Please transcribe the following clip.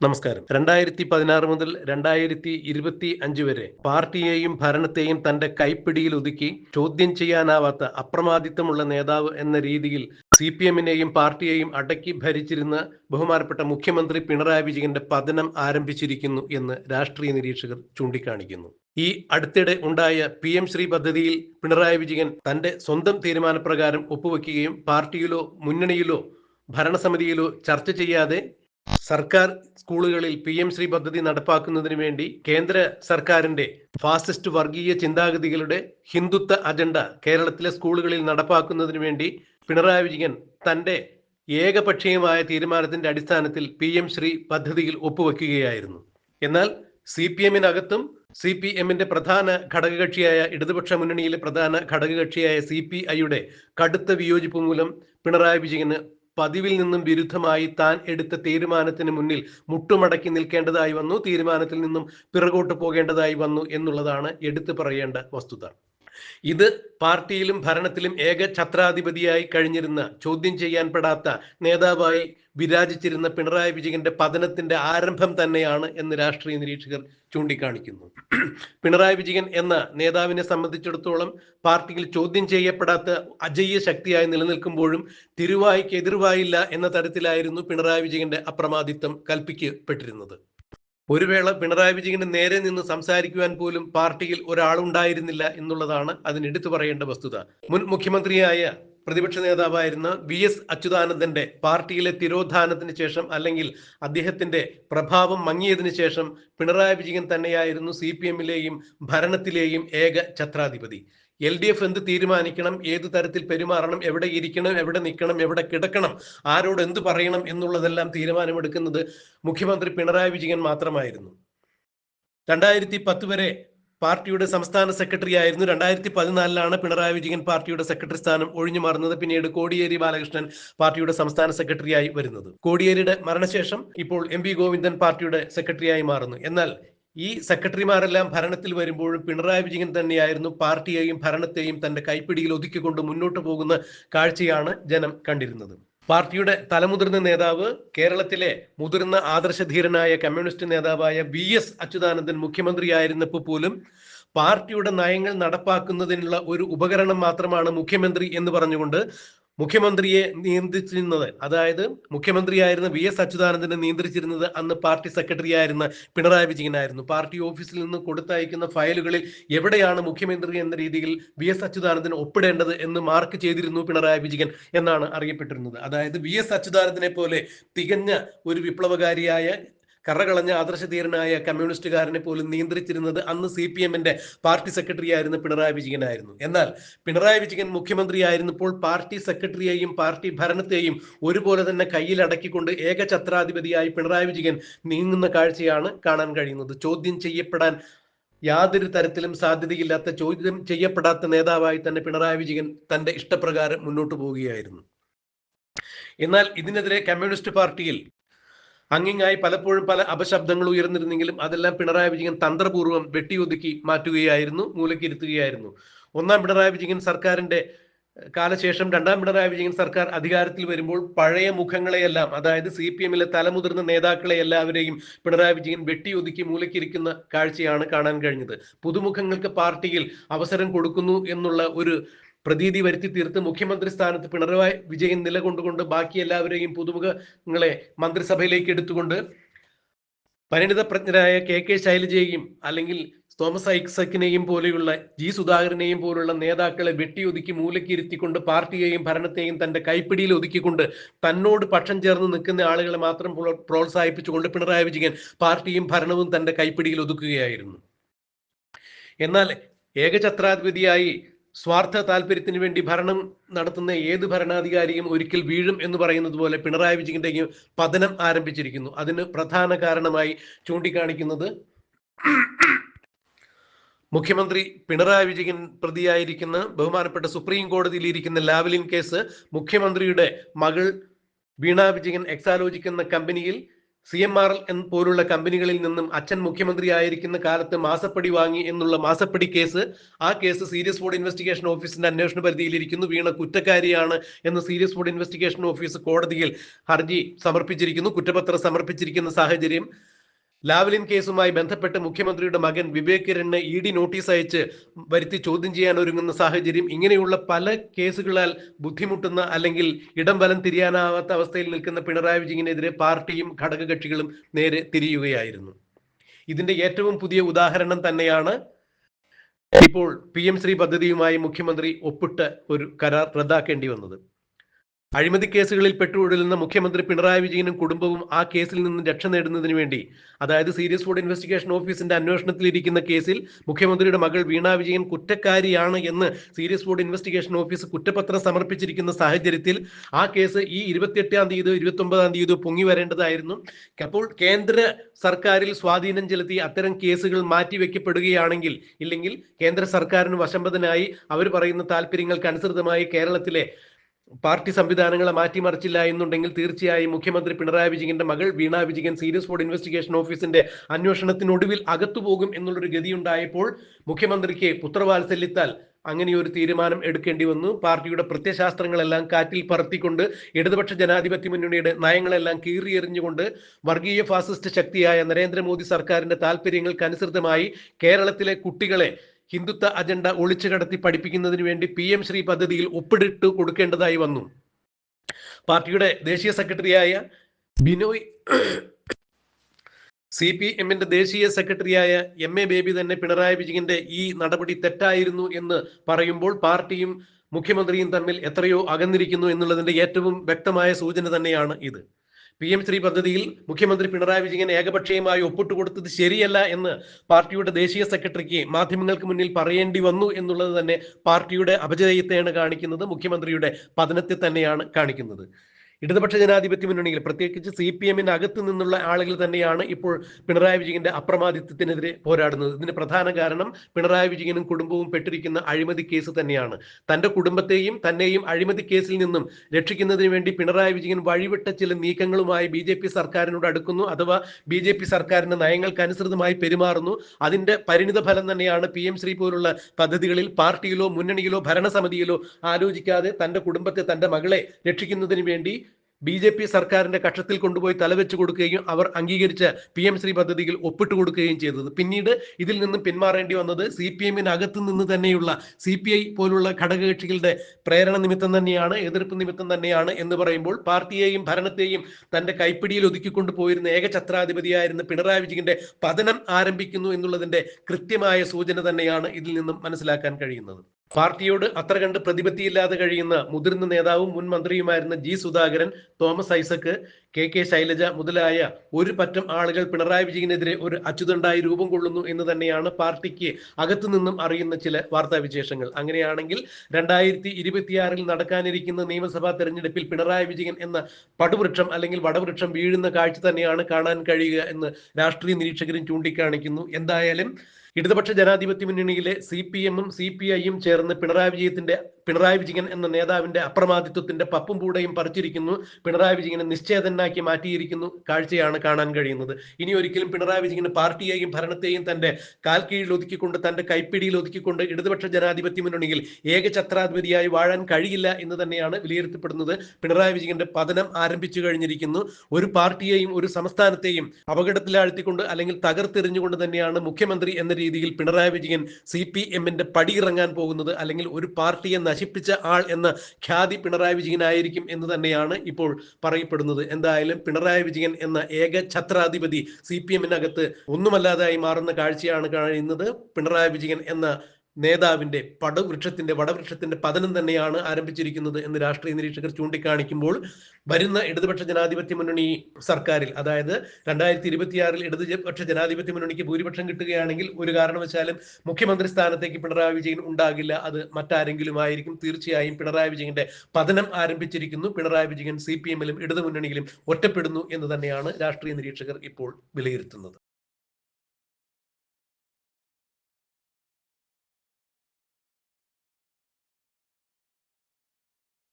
നമസ്കാരം. രണ്ടായിരത്തി പതിനാറ് മുതൽ രണ്ടായിരത്തി ഇരുപത്തി അഞ്ച് വരെ പാർട്ടിയെയും ഭരണത്തെയും തന്റെ കൈപ്പിടിയിൽ ഒതുക്കി ചോദ്യം ചെയ്യാനാവാത്ത അപ്രമാദിത്വമുള്ള നേതാവ് എന്ന രീതിയിൽ സി പി എമ്മിനെയും പാർട്ടിയെയും അടക്കി ഭരിച്ചിരുന്ന ബഹുമാനപ്പെട്ട മുഖ്യമന്ത്രി പിണറായി വിജയന്റെ പതനം ആരംഭിച്ചിരിക്കുന്നു എന്ന് രാഷ്ട്രീയ നിരീക്ഷകർ ചൂണ്ടിക്കാണിക്കുന്നു. ഈ അടുത്തിടെ ഉണ്ടായ പി എം ശ്രീ പദ്ധതിയിൽ പിണറായി വിജയൻ തന്റെ സ്വന്തം തീരുമാനപ്രകാരം ഒപ്പുവെക്കുകയും പാർട്ടിയിലോ മുന്നണിയിലോ ഭരണസമിതിയിലോ ചർച്ച ചെയ്യാതെ സർക്കാർ സ്കൂളുകളിൽ പി എം ശ്രീ പദ്ധതി നടപ്പാക്കുന്നതിന് വേണ്ടി കേന്ദ്ര സർക്കാരിന്റെ ഫാസിസ്റ്റ് വർഗീയ ചിന്താഗതികളുടെ ഹിന്ദുത്വ അജണ്ട കേരളത്തിലെ സ്കൂളുകളിൽ നടപ്പാക്കുന്നതിന് വേണ്ടി പിണറായി വിജയൻ തന്റെ ഏകപക്ഷീയമായ തീരുമാനത്തിന്റെ അടിസ്ഥാനത്തിൽ പി എം ശ്രീ പദ്ധതിയിൽ ഒപ്പുവെക്കുകയായിരുന്നു. എന്നാൽ സി പി എമ്മിനകത്തും സി പി എമ്മിന്റെ പ്രധാന ഘടകകക്ഷിയായ ഇടതുപക്ഷ മുന്നണിയിലെ പ്രധാന ഘടകകക്ഷിയായ സി പി ഐയുടെ കടുത്ത വിയോജിപ്പ് മൂലം പിണറായി വിജയന് പതിവിൽ നിന്നും വിരുദ്ധമായി താൻ എടുത്ത തീരുമാനത്തിന് മുന്നിൽ മുട്ടുമടക്കി നിൽക്കേണ്ടതായി വന്നു തീരുമാനത്തിൽ നിന്നും പിറകോട്ട് പോകേണ്ടതായി വന്നു എന്നുള്ളതാണ് എടുത്തു പറയേണ്ട വസ്തുത. ഇത് പാർട്ടിയിലും ഭരണത്തിലും ഏക ഛത്രാധിപതിയായി കഴിഞ്ഞിരുന്ന ചോദ്യം ചെയ്യാൻ പെടാത്ത നേതാവായി വിരാജിച്ചിരുന്ന പിണറായി വിജയന്റെ പതനത്തിന്റെ ആരംഭം തന്നെയാണ് എന്ന് രാഷ്ട്രീയ നിരീക്ഷകർ ചൂണ്ടിക്കാണിക്കുന്നു. പിണറായി വിജയൻ എന്ന നേതാവിനെ സംബന്ധിച്ചിടത്തോളം പാർട്ടിയിൽ ചോദ്യം ചെയ്യപ്പെടാത്ത അജയ്യ ശക്തിയായി നിലനിൽക്കുമ്പോഴും തിരുവായിക്ക് എതിർവായില്ല എന്ന തരത്തിലായിരുന്നു പിണറായി വിജയന്റെ അപ്രമാദിത്വം കൽപ്പിക്കപ്പെട്ടിരുന്നത്. ഒരു വേള പിണറായി വിജയന് നേരെ നിന്ന് സംസാരിക്കുവാൻ പോലും പാർട്ടിയിൽ ഒരാളുണ്ടായിരുന്നില്ല എന്നുള്ളതാണ് അതിനെടുത്തു പറയേണ്ട വസ്തുത. മുൻ മുഖ്യമന്ത്രിയായ പ്രതിപക്ഷ നേതാവായിരുന്ന വി എസ് അച്യുതാനന്ദന്റെ പാർട്ടിയിലെ തിരോധാനത്തിന് ശേഷം അല്ലെങ്കിൽ അദ്ദേഹത്തിന്റെ പ്രഭാവം മങ്ങിയതിനു ശേഷം പിണറായി വിജയൻ തന്നെയായിരുന്നു സി പി എമ്മിലെയും ഭരണത്തിലെയും ഏക ഛത്രാധിപതി. എൽ ഡി എഫ് എന്ത് തീരുമാനിക്കണം? ഏത് തരത്തിൽ പെരുമാറണം? എവിടെ ഇരിക്കണം? എവിടെ നിൽക്കണം? എവിടെ കിടക്കണം? ആരോട് എന്ത് പറയണം എന്നുള്ളതെല്ലാം തീരുമാനമെടുക്കുന്നത് മുഖ്യമന്ത്രി പിണറായി വിജയൻ മാത്രമായിരുന്നു. രണ്ടായിരത്തി പത്ത് വരെ പാർട്ടിയുടെ സംസ്ഥാന സെക്രട്ടറി ആയിരുന്നു. രണ്ടായിരത്തി പതിനാലിലാണ് പിണറായി വിജയൻ പാർട്ടിയുടെ സെക്രട്ടറി സ്ഥാനം ഒഴിഞ്ഞു മാറുന്നത്. പിന്നീട് കോടിയേരി ബാലകൃഷ്ണൻ പാർട്ടിയുടെ സംസ്ഥാന സെക്രട്ടറിയായി വരുന്നത്. കോടിയേരിയുടെ മരണശേഷം ഇപ്പോൾ എം ഗോവിന്ദൻ പാർട്ടിയുടെ സെക്രട്ടറിയായി മാറുന്നു. എന്നാൽ ഈ സെക്രട്ടറിമാരെല്ലാം ഭരണത്തിൽ വരുമ്പോഴും പിണറായി വിജയൻ തന്നെയായിരുന്നു പാർട്ടിയെയും ഭരണത്തെയും തന്റെ കൈപ്പിടിയിൽ ഒതുക്കിക്കൊണ്ട് മുന്നോട്ട് പോകുന്ന കാഴ്ചയാണ് ജനം കണ്ടിരുന്നത്. പാർട്ടിയുടെ തലമുതിർന്ന നേതാവ് കേരളത്തിലെ മുതിർന്ന ആദർശധീരനായ കമ്മ്യൂണിസ്റ്റ് നേതാവായ വി എസ് അച്യുതാനന്ദൻ മുഖ്യമന്ത്രിയായിരുന്നപ്പോൾ പോലും പാർട്ടിയുടെ നയങ്ങൾ നടപ്പാക്കുന്നതിനുള്ള ഒരു ഉപകരണം മാത്രമാണ് മുഖ്യമന്ത്രി എന്ന് പറഞ്ഞുകൊണ്ട് മുഖ്യമന്ത്രിയെ നിയന്ത്രിച്ചിരുന്നത്. അതായത് മുഖ്യമന്ത്രിയായിരുന്ന വി എസ് അച്യുതാനന്ദനെ നിയന്ത്രിച്ചിരുന്നത് അന്ന് പാർട്ടി സെക്രട്ടറി ആയിരുന്ന പിണറായി വിജയനായിരുന്നു. പാർട്ടി ഓഫീസിൽ നിന്ന് കൊടുത്തയക്കുന്ന ഫയലുകളിൽ എവിടെയാണ് മുഖ്യമന്ത്രി എന്ന രീതിയിൽ വി എസ് അച്യുതാനന്ദൻ ഒപ്പിടേണ്ടത് എന്ന് മാർക്ക് ചെയ്തിരുന്നു പിണറായി വിജയൻ എന്നാണ് അറിയപ്പെട്ടിരുന്നത്. അതായത് വി എസ് അച്യുതാനന്ദനെ പോലെ തികഞ്ഞ ഒരു വിപ്ലവകാരിയായ കറകളഞ്ഞ ആദർശധീരനായ കമ്മ്യൂണിസ്റ്റുകാരനെ പോലും നിയന്ത്രിച്ചിരുന്നത് അന്ന് സി പി എമ്മിന്റെ പാർട്ടി സെക്രട്ടറി ആയിരുന്ന പിണറായി വിജയനായിരുന്നു. എന്നാൽ പിണറായി വിജയൻ മുഖ്യമന്ത്രിയായിരുന്നപ്പോൾ പാർട്ടി സെക്രട്ടറിയെയും പാർട്ടി ഭരണത്തെയും ഒരുപോലെ തന്നെ കയ്യിലടക്കിക്കൊണ്ട് ഏകഛത്രാധിപതിയായി പിണറായി വിജയൻ നീങ്ങുന്ന കാഴ്ചയാണ് കാണാൻ കഴിയുന്നത്. ചോദ്യം ചെയ്യപ്പെടാൻ യാതൊരു തരത്തിലും സാധ്യതയില്ലാത്ത ചോദ്യം ചെയ്യപ്പെടാത്ത നേതാവായി തന്നെ പിണറായി വിജയൻ തന്റെ ഇഷ്ടപ്രകാരം മുന്നോട്ട് പോവുകയായിരുന്നു. എന്നാൽ ഇതിനെതിരെ കമ്മ്യൂണിസ്റ്റ് പാർട്ടിയിൽ അങ്ങിങ്ങായി പലപ്പോഴും പല അപശബ്ദങ്ങൾ ഉയർന്നിരുന്നെങ്കിലും അതെല്ലാം പിണറായി വിജയൻ തന്ത്രപൂർവം വെട്ടിയൊതുക്കി മാറ്റുകയായിരുന്നു മൂലക്കിരുത്തുകയായിരുന്നു. ഒന്നാം പിണറായി വിജയൻ സർക്കാരിന്റെ കാലശേഷം രണ്ടാം പിണറായി വിജയൻ സർക്കാർ അധികാരത്തിൽ വരുമ്പോൾ പഴയ മുഖങ്ങളെയെല്ലാം അതായത് സി പി എമ്മിലെ തലമുതിർന്ന നേതാക്കളെ എല്ലാവരെയും പിണറായി വിജയൻ വെട്ടിയൊതുക്കി മൂലക്കിരിക്കുന്ന കാഴ്ചയാണ് കാണാൻ കഴിഞ്ഞത്. പുതുമുഖങ്ങൾക്ക് പാർട്ടിയിൽ അവസരം കൊടുക്കുന്നു എന്നുള്ള ഒരു പ്രതീതി വരുത്തി തീർത്ത് മുഖ്യമന്ത്രി സ്ഥാനത്ത് പിണറായി വിജയൻ നിലകൊണ്ടുകൊണ്ട് ബാക്കി എല്ലാവരെയും പുതുമുഖങ്ങളെ മന്ത്രിസഭയിലേക്ക് എടുത്തുകൊണ്ട് പരിണിത പ്രജ്ഞരായ കെ കെ ശൈലജയെയും അല്ലെങ്കിൽ തോമസ് ഐക്സക്കിനെയും പോലെയുള്ള ജി സുധാകരനെയും പോലുള്ള നേതാക്കളെ വെട്ടിയൊതുക്കി മൂലക്കിരുത്തിക്കൊണ്ട് പാർട്ടിയെയും ഭരണത്തെയും തന്റെ കൈപ്പിടിയിൽ ഒതുക്കിക്കൊണ്ട് തന്നോട് പക്ഷം ചേർന്ന് നിൽക്കുന്ന ആളുകളെ മാത്രം പ്രോത്സാഹിപ്പിച്ചുകൊണ്ട് പിണറായി വിജയൻ പാർട്ടിയും ഭരണവും തന്റെ കൈപ്പിടിയിൽ ഒതുക്കുകയായിരുന്നു. എന്നാൽ ഏകഛത്രാധിപതിയായി സ്വാർത്ഥ താല്പര്യത്തിന് വേണ്ടി ഭരണം നടത്തുന്ന ഏത് ഭരണാധികാരിയും ഒരിക്കൽ വീഴും എന്ന് പറയുന്നത് പോലെ പിണറായി വിജയന്റെയും പതനം ആരംഭിച്ചിരിക്കുന്നു. അതിന് പ്രധാന കാരണമായി ചൂണ്ടിക്കാണിക്കുന്നത് മുഖ്യമന്ത്രി പിണറായി വിജയൻ പ്രതിയായിരിക്കുന്ന ബഹുമാനപ്പെട്ട സുപ്രീം കോടതിയിൽ ഇരിക്കുന്ന ലാവലിൻ കേസ് മുഖ്യമന്ത്രിയുടെ മകൾ വീണ വിജയൻ എക്സാലോചിക്കുന്ന കമ്പനിയിൽ സി എം ആർ എൽ പോലുള്ള കമ്പനികളിൽ നിന്നും അച്ഛൻ മുഖ്യമന്ത്രി ആയിരിക്കുന്ന കാലത്ത് മാസപ്പടി വാങ്ങി എന്നുള്ള മാസപ്പടി കേസ് ആ കേസ് സീരിയസ് ഫോർഡ് ഇൻവെസ്റ്റിഗേഷൻ ഓഫീസിന്റെ അന്വേഷണ പരിധിയിലിരിക്കുന്നു. വീണ കുറ്റക്കാരിയാണ് എന്ന് സീരിയസ് ഫോർഡ് ഇൻവെസ്റ്റിഗേഷൻ ഓഫീസ് കോടതിയിൽ ഹർജി സമർപ്പിച്ചിരിക്കുന്നു. കുറ്റപത്രം സമർപ്പിച്ചിരിക്കുന്ന സാഹചര്യം ലാവ്ലിൻ കേസുമായി ബന്ധപ്പെട്ട് മുഖ്യമന്ത്രിയുടെ മകൻ വിവേക് കിരണിന് ഇ ഡി നോട്ടീസ് അയച്ച് വരുത്തി ചോദ്യം ചെയ്യാൻ ഒരുങ്ങുന്ന സാഹചര്യം ഇങ്ങനെയുള്ള പല കേസുകളാൽ ബുദ്ധിമുട്ടുന്ന അല്ലെങ്കിൽ ഇടം വലം തിരിയാനാവാത്ത അവസ്ഥയിൽ നിൽക്കുന്ന പിണറായി വിജയനെതിരെ പാർട്ടിയും ഘടകകക്ഷികളും നേരെ തിരിയുകയായിരുന്നു. ഇതിന്റെ ഏറ്റവും പുതിയ ഉദാഹരണം തന്നെയാണ് ഇപ്പോൾ പി എം ശ്രീ പദ്ധതിയുമായി മുഖ്യമന്ത്രി ഒപ്പിട്ട് ഒരു കരാർ റദ്ദാക്കേണ്ടി വന്നത്. അഴിമതി കേസുകളിൽ പെട്ടുകൊടുന്ന മുഖ്യമന്ത്രി പിണറായി വിജയനും കുടുംബവും ആ കേസിൽ നിന്ന് രക്ഷ നേടുന്നതിന് വേണ്ടി അതായത് സീരിയസ് ഫുഡ് ഇൻവെസ്റ്റിഗേഷൻ ഓഫീസിന്റെ അന്വേഷണത്തിലിരിക്കുന്ന കേസിൽ മുഖ്യമന്ത്രിയുടെ മകൾ വീണ വിജയൻ കുറ്റക്കാരിയാണ് എന്ന് സീരിയസ് ഫുഡ് ഇൻവെസ്റ്റിഗേഷൻ ഓഫീസ് കുറ്റപത്രം സമർപ്പിച്ചിരിക്കുന്ന സാഹചര്യത്തിൽ ആ കേസ് ഈ ഇരുപത്തിയെട്ടാം തീയതി ഇരുപത്തി ഒമ്പതാം തീയതി പൊങ്ങി വരേണ്ടതായിരുന്നു. അപ്പോൾ കേന്ദ്ര സർക്കാരിൽ സ്വാധീനം ചെലുത്തി അത്തരം കേസുകൾ മാറ്റിവെക്കപ്പെടുകയാണെങ്കിൽ ഇല്ലെങ്കിൽ കേന്ദ്ര സർക്കാരിന് വശമ്പതനായി അവർ പറയുന്ന താല്പര്യങ്ങൾക്ക് അനുസൃതമായി കേരളത്തിലെ പാർട്ടി സംവിധാനങ്ങളെ മാറ്റിമറിച്ചില്ല എന്നുണ്ടെങ്കിൽ തീർച്ചയായും മുഖ്യമന്ത്രി പിണറായി വിജയന്റെ മകൾ Veena Vijayan serious fraud investigation ഓഫീസിന്റെ അന്വേഷണത്തിനൊടുവിൽ അകത്തുപോകും എന്നുള്ളൊരു ഗതിയുണ്ടായപ്പോൾ മുഖ്യമന്ത്രിക്ക് പുത്രവാത്സല്യത്താൽ അങ്ങനെ ഒരു തീരുമാനം എടുക്കേണ്ടി വന്നു. പാർട്ടിയുടെ പ്രത്യശാസ്ത്രങ്ങളെല്ലാം കാറ്റിൽ പറത്തിക്കൊണ്ട് ഇടതുപക്ഷ ജനാധിപത്യ മുന്നണിയുടെ നയങ്ങളെല്ലാം കീറിയെറിഞ്ഞുകൊണ്ട് വർഗീയ ഫാസിസ്റ്റ് ശക്തിയായ നരേന്ദ്രമോദി സർക്കാരിന്റെ താല്പര്യങ്ങൾക്ക് അനുസൃതമായി കേരളത്തിലെ കുട്ടികളെ ഹിന്ദുത്വ അജണ്ട ഒളിച്ചു കടത്തി പഠിപ്പിക്കുന്നതിന് വേണ്ടി പി എം ശ്രീ പദ്ധതിയിൽ ഒപ്പിടിട്ട് കൊടുക്കേണ്ടതായി വന്നു. പാർട്ടിയുടെ ദേശീയ സെക്രട്ടറിയായ ബിനോയ് സി പി എമ്മിന്റെ ദേശീയ സെക്രട്ടറിയായ എം എ ബേബി തന്നെ പിണറായി വിജയന്റെ ഈ നടപടി തെറ്റായിരുന്നു എന്ന് പറയുമ്പോൾ പാർട്ടിയും മുഖ്യമന്ത്രിയും തമ്മിൽ എത്രയോ അകന്നിരിക്കുന്നു എന്നുള്ളതിന്റെ ഏറ്റവും വ്യക്തമായ സൂചന തന്നെയാണ് ഇത്. പി എം ശ്രീ പദ്ധതിയിൽ മുഖ്യമന്ത്രി പിണറായി വിജയൻ ഏകപക്ഷീയമായി ഒപ്പിട്ട് കൊടുത്തത് ശരിയല്ല എന്ന് പാർട്ടിയുടെ ദേശീയ സെക്രട്ടറിക്ക് മാധ്യമങ്ങൾക്ക് മുന്നിൽ പറയേണ്ടി വന്നു എന്നുള്ളത് തന്നെ പാർട്ടിയുടെ അപജയത്തെയാണ് കാണിക്കുന്നത്. മുഖ്യമന്ത്രിയുടെ പതനത്തെ തന്നെയാണ് കാണിക്കുന്നത്. ഇടതുപക്ഷ ജനാധിപത്യ മുന്നണിയിൽ പ്രത്യേകിച്ച് സി പി എമ്മിന് അകത്ത് നിന്നുള്ള ആളുകൾ തന്നെയാണ് ഇപ്പോൾ പിണറായി വിജയന്റെ അപ്രമാദിത്വത്തിനെതിരെ പോരാടുന്നത്. ഇതിന് പ്രധാന കാരണം പിണറായി വിജയനും കുടുംബവും പെട്ടിരിക്കുന്ന അഴിമതി കേസ് തന്നെയാണ്. തന്റെ കുടുംബത്തെയും തന്നെയും അഴിമതി കേസിൽ നിന്നും രക്ഷിക്കുന്നതിന് വേണ്ടി പിണറായി വിജയൻ വഴിവിട്ട ചില നീക്കങ്ങളുമായി ബി ജെ പി സർക്കാരിനോട് അടുക്കുന്നു അഥവാ ബി ജെ പി സർക്കാരിന്റെ നയങ്ങൾക്ക് അനുസൃതമായി പെരുമാറുന്നു. അതിന്റെ പരിണിത ഫലം തന്നെയാണ് പി എം ശ്രീ പോലുള്ള പദ്ധതികളിൽ പാർട്ടിയിലോ മുന്നണിയിലോ ഭരണസമിതിയിലോ ആലോചിക്കാതെ തന്റെ കുടുംബത്തെ തന്റെ മകളെ രക്ഷിക്കുന്നതിന് വേണ്ടി ബി ജെ പി സർക്കാരിന്റെ കക്ഷത്തിൽ കൊണ്ടുപോയി തലവെച്ച് കൊടുക്കുകയും അവർ അംഗീകരിച്ച പി എം ശ്രീ പദ്ധതിയിൽ ഒപ്പിട്ട് കൊടുക്കുകയും ചെയ്തത്. പിന്നീട് ഇതിൽ നിന്നും പിന്മാറേണ്ടി വന്നത് സി പി എമ്മിനകത്ത് നിന്ന് തന്നെയുള്ള സി പി ഐ പോലുള്ള ഘടകകക്ഷികളുടെ പ്രേരണ നിമിത്തം തന്നെയാണ് എതിർപ്പ് നിമിത്തം തന്നെയാണ് എന്ന് പറയുമ്പോൾ പാർട്ടിയെയും ഭരണത്തെയും തന്റെ കൈപ്പിടിയിൽ ഒതുക്കിക്കൊണ്ട് പോയിരുന്ന ഏകഛത്രാധിപതിയായിരുന്ന പിണറായി വിജയന്റെ പതനം ആരംഭിക്കുന്നു എന്നുള്ളതിന്റെ കൃത്യമായ സൂചന തന്നെയാണ് ഇതിൽ നിന്നും മനസ്സിലാക്കാൻ കഴിയുന്നത്. പാർട്ടിയോട് അത്ര കണ്ട് പ്രതിപത്തിയില്ലാതെ കഴിയുന്ന മുതിർന്ന നേതാവും മുൻ മന്ത്രിയുമായിരുന്ന G Sudhakaran Thomas Isaac K K Shailaja മുതലായ ഒരു പറ്റം ആളുകൾ പിണറായി വിജയനെതിരെ ഒരു അച്ചുതണ്ടായി രൂപം കൊള്ളുന്നു എന്ന് തന്നെയാണ് പാർട്ടിക്ക് അകത്തു നിന്നും അറിയുന്ന ചില വാർത്താ വിശേഷങ്ങൾ. അങ്ങനെയാണെങ്കിൽ രണ്ടായിരത്തി ഇരുപത്തിയാറിൽ നടക്കാനിരിക്കുന്ന നിയമസഭാ തെരഞ്ഞെടുപ്പിൽ പിണറായി വിജയൻ എന്ന പടുവൃക്ഷം അല്ലെങ്കിൽ വടവൃക്ഷം വീഴുന്ന കാഴ്ച തന്നെയാണ് കാണാൻ കഴിയുക എന്ന് രാഷ്ട്രീയ നിരീക്ഷകരും ചൂണ്ടിക്കാണിക്കുന്നു. എന്തായാലും ഇടതുപക്ഷ ജനാധിപത്യ മുന്നണിയിലെ സി പി എമ്മും സി പി ഐയും ചേർന്ന് പിണറായി വിജയത്തിന്റെ പിണറായി വിജയൻ എന്ന നേതാവിന്റെ അപ്രമാദിത്വത്തിന്റെ പപ്പും പൂടയും പറിച്ചിരിക്കുന്നു. പിണറായി വിജയനെ നിശ്ചേതനാക്കി മാറ്റിയിരിക്കുന്നു. കാഴ്ചയാണ് കാണാൻ കഴിയുന്നത്. ഇനി ഒരിക്കലും പിണറായി വിജയന് പാർട്ടിയെയും ഭരണത്തെയും തന്റെ കാൽക്കീഴിൽ കീഴിൽ ഒതുക്കിക്കൊണ്ട് തന്റെ കൈപ്പിടിയിൽ ഒതുക്കിക്കൊണ്ട് ഇടതുപക്ഷ ജനാധിപത്യ മുന്നണിയിൽ ഏകഛത്രാധിപതിയായി വാഴാൻ കഴിയില്ല എന്ന് തന്നെയാണ് വിലയിരുത്തപ്പെടുന്നത്. പിണറായി വിജയന്റെ പതനം ആരംഭിച്ചു കഴിഞ്ഞിരിക്കുന്നു. ഒരു പാർട്ടിയെയും ഒരു സംസ്ഥാനത്തെയും അപകടത്തിലാഴ്ത്തിക്കൊണ്ട് അല്ലെങ്കിൽ തകർത്തെറിഞ്ഞുകൊണ്ട് തന്നെയാണ് മുഖ്യമന്ത്രി എന്ന രീതിയിൽ പിണറായി വിജയൻ സി പി എമ്മിന്റെ പടിയിറങ്ങാൻ പോകുന്നത് അല്ലെങ്കിൽ ഒരു പാർട്ടിയെ നശിപ്പിച്ച ആൾ എന്ന ഖ്യാതി പിണറായി വിജയനായിരിക്കും എന്ന് തന്നെയാണ് ഇപ്പോൾ പറയപ്പെടുന്നത്. എന്തായാലും പിണറായി വിജയൻ എന്ന ഏക ഛത്രാധിപതി സി പി എമ്മിനകത്ത് ഒന്നുമല്ലാതായി മാറുന്ന കാഴ്ചയാണ് കഴിയുന്നത് പിണറായി വിജയൻ എന്ന നേതാവിന്റെ പടവൃക്ഷത്തിന്റെ വടവൃക്ഷത്തിന്റെ പതനം തന്നെയാണ് ആരംഭിച്ചിരിക്കുന്നത് എന്ന് രാഷ്ട്രീയ നിരീക്ഷകർ ചൂണ്ടിക്കാണിക്കുമ്പോൾ വരുന്ന ഇടതുപക്ഷ ജനാധിപത്യ മുന്നണി സർക്കാരിൽ അതായത് രണ്ടായിരത്തി ഇരുപത്തിയാറിൽ ഇടതുപക്ഷ ജനാധിപത്യ മുന്നണിക്ക് ഭൂരിപക്ഷം കിട്ടുകയാണെങ്കിൽ ഒരു കാരണവശാലും മുഖ്യമന്ത്രി സ്ഥാനത്തേക്ക് പിണറായി വിജയൻ ഉണ്ടാകില്ല. അത് മറ്റാരെങ്കിലും ആയിരിക്കും തീർച്ചയായും പിണറായി വിജയന്റെ പതനം ആരംഭിച്ചിരിക്കുന്നു. പിണറായി വിജയൻ സി പി എമ്മിലും ഇടതുമുന്നണിയിലും ഒറ്റപ്പെടുന്നു എന്ന് തന്നെയാണ് രാഷ്ട്രീയ നിരീക്ഷകർ ഇപ്പോൾ വിലയിരുത്തുന്നത്.